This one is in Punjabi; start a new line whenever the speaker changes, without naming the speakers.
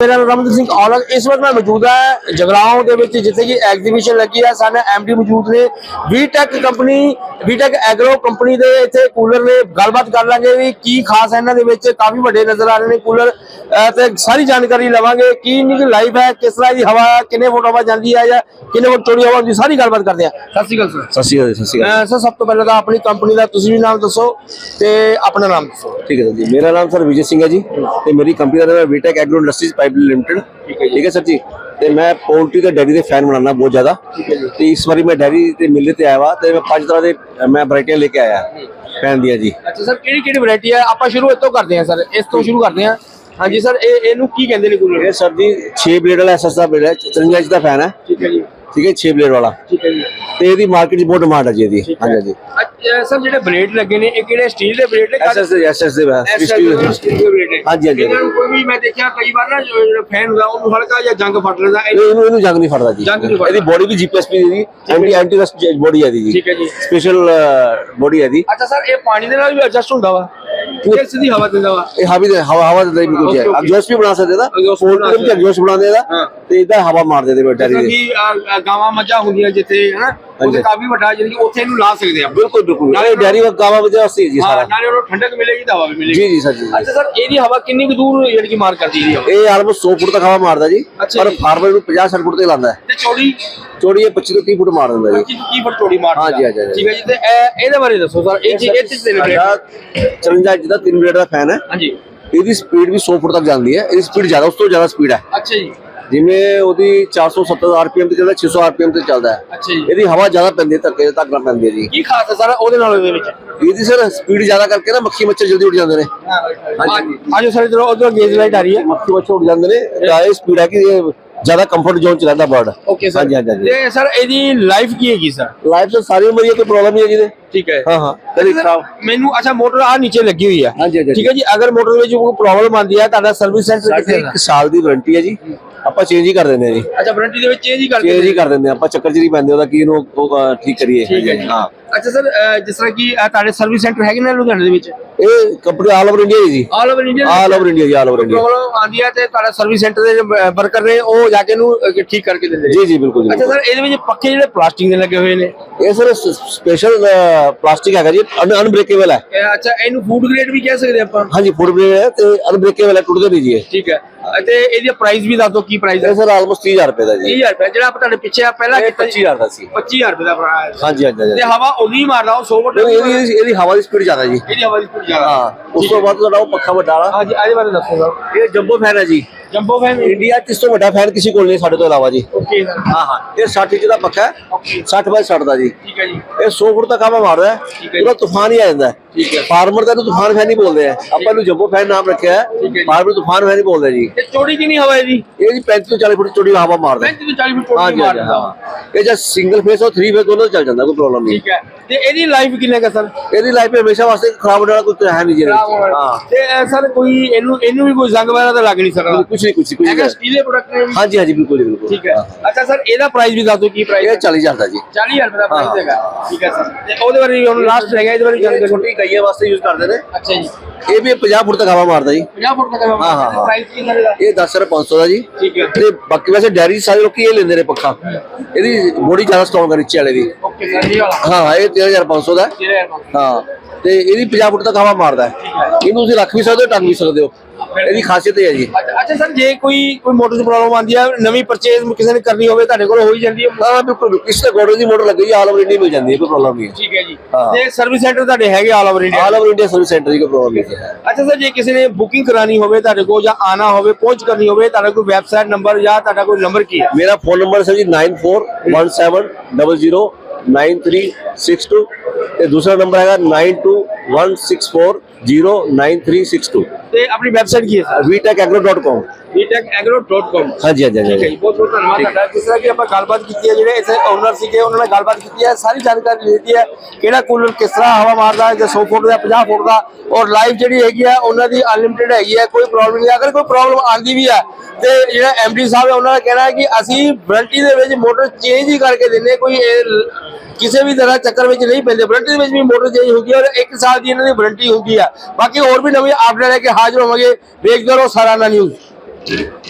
ਮੇਰਾ ਨਾਮ ਰਮਨਦੀਪ ਸਿੰਘ ਔਲਖ। ਇਸ ਵਕਤ ਮੈਂ ਮੌਜੂਦ ਹਾਂ ਜਗਰਾਉਂ ਦੇ ਵਿੱਚ ਜਿੱਥੇ ਕਿ ਐਗਜ਼ੀਬਿਸ਼ਨ ਲੱਗੀ ਹੈ ਸਾਡੇ ਐਮਡੀ ਮੌਜੂਦ ਨੇ। Vitech company Vitech agro company ਦੇ ਇੱਥੇ ਕੂਲਰ ਨੇ। ਗੱਲਬਾਤ ਕਰ ਲਾਂਗੇ ਵੀ ਕੀ ਖਾਸ ਹੈ ਇਹਨਾਂ ਦੇ ਵਿੱਚ। ਕਾਫੀ ਵੱਡੇ ਨਜ਼ਰ ਆ ਰਹੇ ਨੇ ਕੂਲਰ ਤੇ ਸਾਰੀ ਜਾਣਕਾਰੀ ਲਵਾਂਗੇ ਕੀ ਇੰਨੀ ਕੁ ਲਾਈਫ ਹੈ ਕਿਸ ਤਰ੍ਹਾਂ ਦੀ ਹਵਾ ਕਿੰਨੇ ਫੁੱਟ ਹਵਾ ਜਾਂਦੀ ਹੈ ਜਾਂ ਕਿੰਨੇ ਫੁੱਟ ਚੌੜੀ ਹਵਾ ਹੁੰਦੀ ਸਾਰੀ ਗੱਲਬਾਤ ਕਰਦੇ ਆ। ਸਤਿ ਸ਼੍ਰੀ ਅਕਾਲ ਸਰ
ਸਤਿ ਸ਼੍ਰੀ ਅਕਾਲ ਸਤਿ ਸ਼੍ਰੀ ਅਕਾਲ।
ਸਰ ਸਭ ਤੋਂ ਪਹਿਲਾਂ ਤਾਂ ਆਪਣੀ ਕੰਪਨੀ ਦਾ ਤੁਸੀਂ ਵੀ ਨਾਮ ਦੱਸੋ ਤੇ ਆਪਣਾ ਨਾਮ ਦੱਸੋ।
ਠੀਕ ਹੈ ਜੀ। ਮੇਰਾ ਨਾਮ ਸਰ ਵਿਜੇ ਸਿੰਘ ਹੈ ਜੀ। ਤੇ ਮੇਰੀ ਕੰਪਨੀ ਦਾ ਨਾਮ ਹੈ Vitech agro industries pipe limited ਠੀਕ ਹੈ ਸਰ ਜੀ? ਤੇ ਮੈਂ ਪੋਲਟਰੀ ਤੇ ਡੈਰੀ ਦੇ ਫੈਨ ਬਣਾਉਣਾ ਬਹੁਤ ਜ਼ਿਆਦਾ। ਤੇ ਇਸ ਵਾਰੀ ਮੈਂ ਡੈਰੀ ਤੇ ਮਿਲਦੇ ਤੇ ਆਇਆ ਵਾ ਤੇ ਮੈਂ ਪੰਜ ਤਰ੍ਹਾਂ ਦੇ ਮੈਂ ਵੈਰਾਈਟੀਆਂ ਲੈ ਕੇ ਆਇਆ ਫੈਨ ਦੀਆਂ ਜੀ।
ਅੱਛਾ ਸਰ ਕਿਹੜੀ ਕਿਹੜੀ ਵੈਰਾਈਟੀ ਹੈ? ਆਪਾਂ ਸ਼ੁਰੂ ਇੱਥੋਂ ਕਰਦੇ ਹਾਂ ਸਰ। ਇਸ ਤੋਂ ਸ਼ੁਰੂ ਕਰਦੇ ਹਾਂ। ਹਾਂਜੀ ਸਰ ਇਹ ਇਹਨੂੰ ਕੀ ਕਹਿੰਦੇ ਨੇ ਕੂਲਰ
ਇਹ ਸਰ ਜੀ 6 ਬਲੇਡ ਵਾਲਾ ਐਸਐਸ ਦਾ ਬਲੇਡ ਹੈ 53 ਇੰਚ ਦਾ ਫੈਨ ਹੈ।
ਠੀਕ ਹੈ ਜੀ।
ਠੀਕ ਹੈ 6 ਬਲੇਡ ਵਾਲਾ।
ਠੀਕ ਹੈ ਜੀ।
ਤੇ ਇਹਦੀ ਮਾਰਕੀਟ 'ਚ ਬਹੁਤ ਡਿਮਾਂਡ ਹੈ ਜੀ ਇਹਦੀ। ਹਾਂਜੀ
ਅੱਛਾ ਸਰ ਜਿਹੜੇ ਬਲੇਡ ਲੱਗੇ ਨੇ ਇਹ ਕਿਹੜੇ ਸਟੀਲ ਦੇ ਬਲੇਡ ਨੇ?
ਐਸਐਸ ਦੇ ਐਸਐਸ ਦੇ ਸਟੀਲ
ਦੇ ਦੇ ਬਲੇਡ ਨੇ।
ਹਾਂਜੀ, ਹਾਂਜੀ।
ਇਹਨਾਂ ਨੂੰ ਕੋਈ ਵੀ ਮੈਂ ਦੇਖਿਆ ਕਈ ਵਾਰ ਨਾ ਜੋ ਜਿਹੜਾ ਫੈਨ ਹੁੰਦਾ ਉਹਨੂੰ ਹਲਕਾ ਜਿਹਾ ਜੰਗ ਫੜ ਲੈਂਦਾ। ਇਹ-
ਇਹਨੂੰ ਇਹਨੂੰ ਜੰਗ ਨਹੀਂ ਫੜਦਾ ਜੀ। ਇਹਦੀ ਬੋਡੀ ਵੀ ਜੀਪੀਐਸਪੀ ਦੀ ਐਂਟੀ ਐਂਟੀ ਰਸਟ ਬੋਡੀ ਹੈ ਜੀ
ਠੀਕ ਹੈ ਜੀ।
ਸਪੈਸ਼ਲ ਬੋਡੀ ਹੈ ਇਹਦੀ।
ਅੱਛਾ ਸਰ ਇਹ ਪਾਣੀ ਦੇ ਨਾਲ ਵੀ ਐਡਜਸਟ ਹੁੰਦਾ ਵਾ? ਇਹ ਸਿੱਧੀ ਹਵਾ ਦਿੰਦਾ ਵਾ?
ਇਹ ਹਵਾ ਦੇ ਹਵਾ ਹਵਾ ਦੇ ਬਿਲਕੁਲ ਜੀ. ਐਗਜ਼ੌਸਟ ਵੀ ਬਣਾ ਸਕਦੇ ਦਾ
ਬਣਾ
ਪੋਲਟਰੀ ਵਿੱਚ ਐਗਜ਼ੌਸਟ ਬਣਾਉਂਦੇ। ਦਾ ਤੇ ਇਹਦਾ ਹਵਾ ਦੇ ਬੈਟਰੀ
ਜਿਵੇਂ
ਦੇ।
ਗਾਵਾਂ ਮੱਝਾਂ ਹੁੰਦੀਆਂ ਜਿੱਥੇ ਹਨਾ? ਉੱਥੇ
ਹਾਂਜੀ।
ਕਾਫੀ ਵੱਡਾ ਜਿਹੜੀ ਉੱਥੇ ਇਹਨੂੰ ਲਾ ਸਕਦੇ ਆ
ਬਿਲਕੁਲ ਬਿਲਕੁਲ। ਨਾਲੇ ਡੈਰੀ ਵਕ ਗਾਵਾ ਵਜੇ ਵਾਸਤੇ ਜੀ
ਹਾਂ
ਸਾਰਾ।
ਨਾਲੇ ਉਹਨੂੰ ਠੰਡਕ ਮਿਲੇਗੀ ਤਾਂ ਹਵਾ ਵੀ ਮਿਲੇਗੀ।
ਜੀ ਜੀ ਸਰ ਜੀ
ਅੱਛਾ ਸਰ ਇਹਦੀ ਹਵਾ ਕਿੰਨੀ ਕੁ ਦੂਰ ਜਿਹੜੀ ਕਿ ਮਾਰ ਕਰਦੀ ਹੈ
ਇਹ ਆਲਮੋਸਟ 100 ਫੁੱਟ ਤੱਕ ਹਵਾ ਮਾਰਦਾ ਜੀ ਪਰ
ਜੀ।
ਫਾਰਮਰ ਨੂੰ 50 60 ਫੁੱਟ ਤੇ ਲਾਉਂਦਾ ਹੈ।
ਤੇ ਚੌੜੀ?
ਚੌੜੀ ਇਹ 25 ਤੋਂ 30 ਫੁੱਟ ਮਾਰ ਦਿੰਦਾ ਜੀ।
25 ਕੀ ਫੁੱਟ ਚੌੜੀ ਮਾਰ
ਹਾਂਜੀ, ਹਾਂਜੀ, ਹਾਂਜੀ।
ਠੀਕ ਹੈ ਜੀ ਤੇ ਇਹ- ਇਹਦੇ ਬਾਰੇ ਦੱਸੋ ਸਰ ਇਹ ਚੀਜ਼ ਇਹ ਦੇ
ਸਾਡਾ 54 ਇੰਚ ਦਾ 3 ਬਲੇਡ ਦਾ ਫੈਨ ਹੈ।
ਹਾਂਜੀ।
ਇਹਦੀ ਸਪੀਡ ਵੀ 100 ਫੁੱਟ ਤੱਕ ਜਾਂਦੀ ਹੈ ਇਹਦੀ ਸਪੀਡ ਜ਼ਿਆਦਾ ਉਸ ਤੋਂ ਜ਼ਿਆਦਾ ਸਪੀਡ ਹੈ।
ਅੱਛਾ ਜੀ।
ਜਿਵੇਂ ਉਹਦੀ 470 ਆਰਪੀਐਮ ਤੇ ਚੱਲਦਾ 600 ਆਰਪੀਐਮ ਤੇ ਚੱਲਦਾ ਹੈ।
ਅੱਛਾ ਜੀ।
ਇਹਦੀ ਹਵਾ ਜ਼ਿਆਦਾ ਪੈਂਦੀ ਹੈ ਧੱਕੇ ਤੱਕ ਨਾ ਪੈਂਦੀ ਹੈ ਜੀ।
ਕੀ ਖਾਸ ਹੈ ਸਰ ਉਹਦੇ ਨਾਲ ਉਹਦੇ ਵਿੱਚ?
ਇਹਦੀ ਸਰ ਸਪੀਡ ਜ਼ਿਆਦਾ ਕਰਕੇ ਨਾ ਮੱਖੀ ਮੱਛਰ ਜਲਦੀ ਉੱਡ ਜਾਂਦੇ ਨੇ।
ਹਾਂਜੀ। ਆਜੋ ਸਰ ਇਧਰ ਉਧਰ ਗੇਜ ਲਾਈਟ ਆ ਰਹੀ ਹੈ।
ਮੱਖੀ ਮੱਛਰ ਉੱਡ ਜਾਂਦੇ ਨੇ ਤਾਂ ਇਹ ਸਪੀਡ ਹੈ ਕਿ ਇਹ ਜ਼ਿਆਦਾ ਕੰਫਰਟ ਜ਼ੋਨ ਚ ਰਹਿੰਦਾ ਬਰਡ
ਓਕੇ ਸਰ
ਹਾਂਜੀ ਹਾਂਜੀ
ਤੇ ਸਰ ਇਹਦੀ ਲਾਈਫ ਕੀ ਹੈਗੀ ਸਰ
ਲਾਈਫ ਤਾਂ ਸਾਰੀ ਉਮਰ ਹੀ ਹੈ, ਕੋਈ ਪ੍ਰੋਬਲਮ ਨਹੀਂ ਹੈ ਜਿਹਦੇ
ਠੀਕ ਹੈ।
ਹਾਂ ਹਾਂ। ਕਦੀ ਖਰਾਬ
ਮੈਨੂੰ ਅੱਛਾ ਮੋਟਰ ਆ ਨੀਚੇ ਲੱਗੀ ਹੋਈ
ਹਾਂਜੀ।
ਠੀਕ ਹੈ ਜੀ ਅਗਰ ਮੋਟਰ ਵਿੱਚ ਕੋਈ ਪ੍ਰੋਬਲਮ ਆਉਂਦੀ ਹੈ ਤੁਹਾਡਾ ਸਰਵਿਸ ਸੈਂਟਰ ਕਿੱਥੇ ਹੈ?
ਇੱਕ ਸਾਲ ਦੀ ਵਾਰੰਟੀ ਹੈ ਜੀ। ਆਪਾਂ ਚੇਂਜ ਹੀ ਕਰ ਦਿੰਦੇ ਹਾਂ ਜੀ।
ਅੱਛਾ ਵਾਰੰਟੀ ਦੇ ਵਿੱਚ ਚੇਂਜ ਹੀ ਕਰ
ਚੇਂਜ ਹੀ ਕਰ ਦਿੰਦੇ ਹਾਂ ਆਪਾਂ ਚੱਕਰ ਨਹੀਂ ਪੈਂਦੇ ਉਹਦਾ ਕੀ ਅਹ, ਠੀਕ ਕਰੀਏ
ਹੈ ਜੀ।
ਹਾਂ।
ਅੱਛਾ ਸਰ ਜਿਸ ਤਰ੍ਹਾਂ ਕਿ ਤੁਹਾਡੇ ਸਰਵਿਸ ਸੈਂਟਰ ਹੈਗੇ ਨੇ ਲੁਧਿਆਣੇ ਦੇ ਵਿੱਚ?
ਇਹ ਕੰਪਨੀ ਆਲ ਓਵਰ ਇੰਡੀਆ ਜੀ।
All over India
all over India ਜੀ ਆਲ ਓਵਰ ਇੰਡੀਆ
ਪ੍ਰੋਬਲਮ ਆਉਂਦੀ ਹੈ ਤੇ ਤੁਹਾਡਾ ਸਰਵਿਸ ਸੈਂਟਰ ਦੇ ਵਰਕਰ ਨੇ ਉਹ ਜਾ ਕੇ ਅ, ਠੀਕ ਕਰਕੇ ਦਿੰਦੇ ਨੇ?
ਜੀ ਜੀ ਬਿਲਕੁਲ ਜੀ
ਅੱਛਾ ਸਰ ਇਹਦੇ ਵਿੱਚ ਪੱਖੇ ਜਿਹੜੇ ਪਲਾਸਟਿਕ ਦੇ ਲੱਗੇ ਹੋਏ ਨੇ?
ਇਹ ਸਰ ਸਪੈਸ਼ਲ ਪਲਾਸਟਿਕ ਹੈਗਾ ਜੀ ਅਨਬ੍ਰੇਕੇਬਲ ਹੈ।
ਅੱਛਾ ਇਹਨੂੰ ਫੂਡ ਗ੍ਰੇਡ ਵੀ ਕਹਿ ਸਕਦੇ ਆਪਾਂ?
ਹਾਂਜੀ ਫੁੱਟ ਬ੍ਰੇਕ ਹੈ ਤੇ ਅਨਬ੍ਰੇਕੇਬਲ ਹੈ ਟੁੱਟਦੇ ਨਹੀਂ ਜੀ
ਠੀਕ ਹੈ। ਅਤੇ ਇਹਦੀ ਪ੍ਰਾਈਸ ਵੀ ਦੱਸ ਦਿਓ ਕੀ ਪ੍ਰਾਈਸ ਹੈ?
ਇਹ ਸਰ ਆਲਮੋਸਟ 30000 ਰੁਪਏ ਦਾ ਜੀ।
30000 ਰੁਪਏ ਜਿਹੜਾ ਆਪਾਂ ਤੁਹਾਡੇ ਪਿੱਛੇ ਆ ਪਹਿਲਾਂ
ਇਹ
ਕੀਤਾ ਸੀ।
25000 ਦਾ ਸੀ।
25000 ਰੁਪਏ ਦਾ ਭਰਾ ਹੈ।
ਹਾਂਜੀ ਹਾਂਜੀ
ਤੇ ਹਵਾ ਉਨੀ ਮਾਰਦਾ ਉਹ 100 ਵਟ
ਇਹਦੀ ਇਹਦੀ ਹਵਾ ਦੀ ਸਪੀਡ ਜ਼ਿਆਦਾ ਜੀ।
ਇਹਦੀ ਹਵਾ ਦੀ ਸਪੀਡ ਜ਼ਿਆਦਾ।
ਹਾਂ ਉਸ ਤੋਂ ਬਾਅਦ ਤੁਹਾਡਾ ਉਹ ਪੱਖਾ ਵੱਡਾ ਵਾਲਾ
ਹਾਂਜੀ ਇਹਦੇ ਬਾਰੇ ਦੱਸੋ
ਇਹ ਜੰਬੋ ਫੈਨ ਹੈ ਜੀ।
ਜੰਬੋ ਫੈਨ
ਇੰਡੀਆ 'ਚ ਇਸ ਤੋਂ ਵੱਡਾ ਫੈਨ ਕਿਸੇ ਕੋਲ ਨਹੀਂ ਸਾਡੇ ਤੋਂ ਇਲਾਵਾ ਜੀ।
ਓਕੇ ਸਰ
ਹਾਂ ਹਾਂ। ਇਹ 60 ਇੰਚ ਦਾ ਪੱਖਾ ਹੈ।
ਓਕੇ
60 ਬਾਈ 60 ਦਾ ਜੀ।
ਠੀਕ ਹੈ ਜੀ।
ਇਹ 100 ਫੁੱਟ ਤੱਕ ਹਵਾ ਮਾਰਦਾ ਹੈ। ਪੂਰਾ ਤੂਫਾਨ ਹੀ ਆ ਜਾਂਦਾ ਹੈ। ਫਾਰਮਰ ਦਾ ਤੂਫਾਨ ਫੈਨ ਹੀ ਬੋਲਦੇ ਆ। ਆਪਾਂ ਇਹਨੂੰ ਜੰਬੋ ਫੈਨ ਨਾਮ ਰੱਖਿਆ
ਹੈ।
ਹੈ। ਫਾਰਮਰ ਤੂਫਾਨ ਫੈਨ ਹੀ ਬੋਲਦੇ ਜੀ।
ਤੇ ਚੌੜੀ ਕਿੰਨੀ ਹਵਾ ਹੈ ਜੀ?
ਇਹ ਜੀ 35 ਤੋਂ 40 ਫੁੱਟ ਚੌੜੀ ਹਵਾ ਮਾਰਦਾ। ਹੈ
35 ਤੋਂ 40 ਫੁੱਟ
ਹਾਂ
ਚੌੜੀ
ਹਾਂ।
ਮਾਰਦਾ।
ਹਾਂ ਇਹ ਜੇ ਸਿੰਗਲ ਫੇਸ ਔਰ 3 ਫੇਸ ਦੋਨੋਂ ਚੱਲ ਜਾਂਦਾ ਕੋਈ ਪ੍ਰੋਬਲਮ ਨਹੀਂ।
ਠੀਕ ਹੈ। ਤੇ ਇਹਦੀ ਲਾਈਫ ਕਿੰਨਾ ਹੈ ਸਰ?
ਇਹਦੀ ਲਾਈਫ ਹਮੇਸ਼ਾ ਵਾਸਤੇ ਖਰਾਬ ਹੋਣ ਵਾਲਾ ਕੁਝ ਹੈ ਨਹੀਂ ਜੀ। ਹਾਂ।
ਤੇ ਸਰ ਕੋਈ ਇਹਨੂੰ ਇਹਨੂੰ ਵੀ ਕੋਈ ਜ਼ੰਗ ਵਗੈਰਾ ਤਾਂ ਲੱਗ ਨਹੀਂ ਸਕਦਾ?
ਕੁਝ ਨਹੀਂ ਕੁਝ ਕੁਝ
ਹੈਗਾ ਸਟੀਲ ਦੇ ਪ੍ਰੋਡਕਟ ਨੇ
ਹਾਂਜੀ ਹਾਂਜੀ ਬਿਲਕੁਲ ਬਿਲਕੁਲ।
ਠੀਕ ਹੈ। ਅੱਛਾ ਸਰ ਇਹਦਾ ਪ੍ਰਾਈਸ ਵੀ ਦੱਸ ਦਿਓ ਕੀ ਪ੍ਰਾਈਸ
ਇਹ 40000 ਦਾ ਜੀ।
40000 ਰੁਪਏ ਦਾ ਪ੍ਰਾਈਸ
ਹਾਂ।
ਹੈਗਾ। ਠੀਕ ਹੈ ਸਰ। ਤੇ ਉਹਦੇ ਬਾਰੇ ਵੀ ਹੁਣ ਲਾਸਟ ਰਹਿ ਗਿਆ ਇਹਦੇ ਬਾਰੇ ਜਾਣਕਾਰੀ
ਗਈਆਂ ਵਾਸਤੇ ਯੂਜ਼ ਕਰਦੇ ਨੇ।
ਅੱਛਾ ਜੀ।
ਇਹ ਵੀ 50 ਫੁੱਟ ਤੱਕ ਹਵਾ ਮਾਰਦਾ ਜੀ।
50 ਫੁੱਟ ਤੱਕ
ਹਾਂ, ਹਾਂ, ਹਾਂ।
ਪ੍ਰਾਈਸ ਕਿੰਨਾ ਦਾ?
ਇਹ 10500 ਦਾ ਜੀ।
ਠੀਕ ਹੈ।
ਤੇ ਬਾਕੀ ਵੈਸੇ ਡੈਰੀ ਸਾਰੇ ਲੋਕੀ ਇਹ ਲੈਂਦੇ ਨੇ ਪੱਖਾ। ਇਹਦੀ ਬੋਡੀ ਜ਼ਿਆਦਾ ਸਟਰੋਂਗ ਹੈ ਨੀਚੇ ਵਾਲੇ ਦੀ।
ਓਕੇ ਸਰ ਇਹ ਵਾਲਾ।
ਹਾਂ ਇਹ 13500 ਦਾ। ਹੈ।
13000
ਹਾਂ ਤੇ ਇਹਦੀ 50 ਫੁੱਟ ਤੱਕ ਹਵਾ ਮਾਰਦਾ। ਹੈ। ਇਹਨੂੰ ਤੁਸੀਂ ਰੱਖ ਵੀ ਸਕਦੇ ਹੋ ਟੰਗ ਵੀ ਸਕਦੇ ਹੋ। ਇਹਦੀ ਖਾਸੀਅਤ ਇਹ ਹੈ ਜੀ।
ਅੱਛਾ ਸਰ ਜੇ ਕੋਈ ਕੋਈ ਮੋਟਰ ਦੀ ਪ੍ਰੋਬਲਮ ਆਉਂਦੀ ਹੈ ਨਵੀਂ ਪਰਚੇਜ਼ ਕਿਸੇ ਨੇ ਕਰਨੀ ਹੋਵੇ ਤੁਹਾਡੇ ਕੋਲ ਹੋ ਹੀ ਜਾਂਦੀ ਹੈ
ਹਾਂ ਬਿਲਕੁਲ ਇਸ ਤੇ ਗੋਡੋ ਦੀ ਮੋਟਰ ਲੱਗੀ ਆਲ ਓਵਰ ਇੰਡੀਆ ਮਿਲ ਜਾਂਦੀ ਹੈ ਕੋਈ ਪ੍ਰੋਬਲਮ ਨਹੀਂ ਹੈ
ਠੀਕ ਹੈ ਜੀ
ਹਾਂ।
ਤੇ ਸਰਵਿਸ ਸੈਂਟਰ ਤੁਹਾਡੇ ਹੈਗੇ all over India
all over India service centre ਦੀ ਕੋਈ ਪ੍ਰੋਬਲਮ ਨਹੀਂ ਹੈ
ਅੱਛਾ ਸਰ ਜੇ ਕਿਸੇ ਨੇ ਬੁਕਿੰਗ ਕਰਾਣੀ ਹੋਵੇ ਤੁਹਾਡੇ ਕੋਲ ਜਾਂ ਆਣਾ ਹੋਵੇ ਪਹੁੰਚ ਕਰਨੀ ਹੋਵੇ ਤੁਹਾਡਾ ਕੋਈ ਵੈਬਸਾਈਟ ਨੰਬਰ ਜਾਂ ਤੁਹਾਡਾ ਕੋਈ ਨੰਬਰ ਕੀ ਹੈ
ਮੇਰਾ ਫੋਨ ਨੰਬਰ ਹੈ ਜੀ 9417009362 ਤੇ ਦੂਸਰਾ ਨੰਬਰ ਹੈਗਾ 9216409362
ਤੇ ਆਪਣੀ ਵੈਬਸਾਈਟ ਕੀ ਹੈ ਸਰ?
Vtechagro.com
vtechagro.com
ਹਾਂਜੀ ਹਾਂਜੀ
ਠੀਕ ਹੈ ਜੀ
ਹਾਂਜੀ
ਬਹੁਤ ਬਹੁਤ ਧੰਨਵਾਦ ਤੁਹਾਡਾ। ਜਿਸ ਤਰ੍ਹਾਂ ਕਿ ਆਪਾਂ ਗੱਲਬਾਤ ਕੀਤੀ ਹੈ ਜਿਹੜੇ ਇੱਥੇ ਓਨਰ ਸੀਗੇ ਉਹਨਾਂ ਨਾਲ ਗੱਲਬਾਤ ਕੀਤੀ ਹੈ ਸਾਰੀ ਜਾਣਕਾਰੀ ਦਿੱਤੀ ਹੈ ਕਿਹੜਾ ਕੂਲਰ ਕਿਸ ਤਰ੍ਹਾਂ ਹਵਾ ਮਾਰਦਾ ਹੈ ਜੇ 100 ਫੁੱਟ ਦਾ 50 ਫੁੱਟ ਦਾ ਔਰ ਲਾਈਫ ਜਿਹੜੀ ਹੈਗੀ ਹੈ ਉਹਨਾਂ ਦੀ ਅਨਲਿਮਿਟਿਡ ਹੈਗੀ ਹੈ ਕੋਈ ਪ੍ਰੋਬਲਮ ਨਹੀਂ ਅਗਰ ਕੋਈ ਪ੍ਰੋਬਲਮ ਆਂਦੀ ਵੀ ਹੈ ਤੇ ਜਿਹੜਾ ਐਮਡੀ ਸਾਹਿਬ ਹੈ ਉਹਨਾਂ ਦਾ ਕਹਿਣਾ ਹੈ ਕਿ ਅਸੀਂ ਵਾਰੰਟੀ ਦੇ ਵਿੱਚ ਮੋਟਰ ਚੇਂਜ ਹੀ ਕਰਕੇ ਦਿੰਦੇ ਕੋਈ ਇਹ ਲ- ਕਿਸੇ ਵੀ ਤਰ੍ਹਾਂ ਚੱਕਰ ਵਿੱਚ ਨਹੀਂ ਪੈਂਦੇ। ਵਾਰੰਟੀ ਦੇ ਵਿੱਚ ਵੀ ਮੋਟਰ ਚੇਂਜ ਹੁੰਦੀ ਹੈ ਔਰ 1 ਸਾਲ ਦੀ ਇਹਨਾਂ ਦੀ ਵਾਰੰਟੀ ਹੁੰਦੀ ਹੈ। ਬਾਕੀ ਹੋਰ ਵੀ ਨਵੀਂ ਅਪਡੇਟ ਲੈ ਕੇ ਹਾਜ਼ਰ ਹੋਵਾਂਗੇ। ਵੇਖਦੇ ਰਹੋ ਸਾਰਾਨਾ ਨਿਊਜ਼ Did?